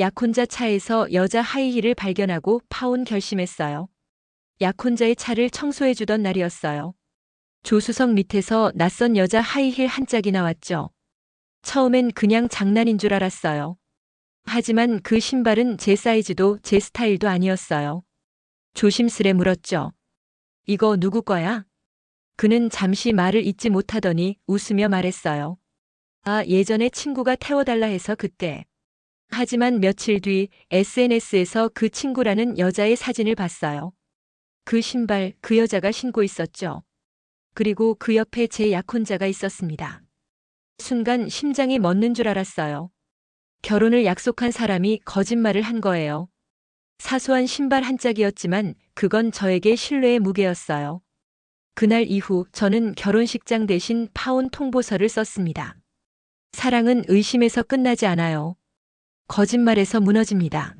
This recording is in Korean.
약혼자 차에서 여자 하이힐을 발견하고 파혼 결심했어요. 약혼자의 차를 청소해주던 날이었어요. 조수석 밑에서 낯선 여자 하이힐 한 짝이 나왔죠. 처음엔 그냥 장난인 줄 알았어요. 하지만 그 신발은 제 사이즈도 제 스타일도 아니었어요. 조심스레 물었죠. 이거 누구 거야? 그는 잠시 말을 잇지 못하더니 웃으며 말했어요. 아, 예전에 친구가 태워달라 해서 그때. 하지만 며칠 뒤 SNS에서 그 친구라는 여자의 사진을 봤어요. 그 신발 그 여자가 신고 있었죠. 그리고 그 옆에 제 약혼자가 있었습니다. 순간 심장이 멎는 줄 알았어요. 결혼을 약속한 사람이 거짓말을 한 거예요. 사소한 신발 한 짝이었지만 그건 저에게 신뢰의 무게였어요. 그날 이후 저는 결혼식장 대신 파혼 통보서를 썼습니다. 사랑은 의심에서 끝나지 않아요. 거짓말에서 무너집니다.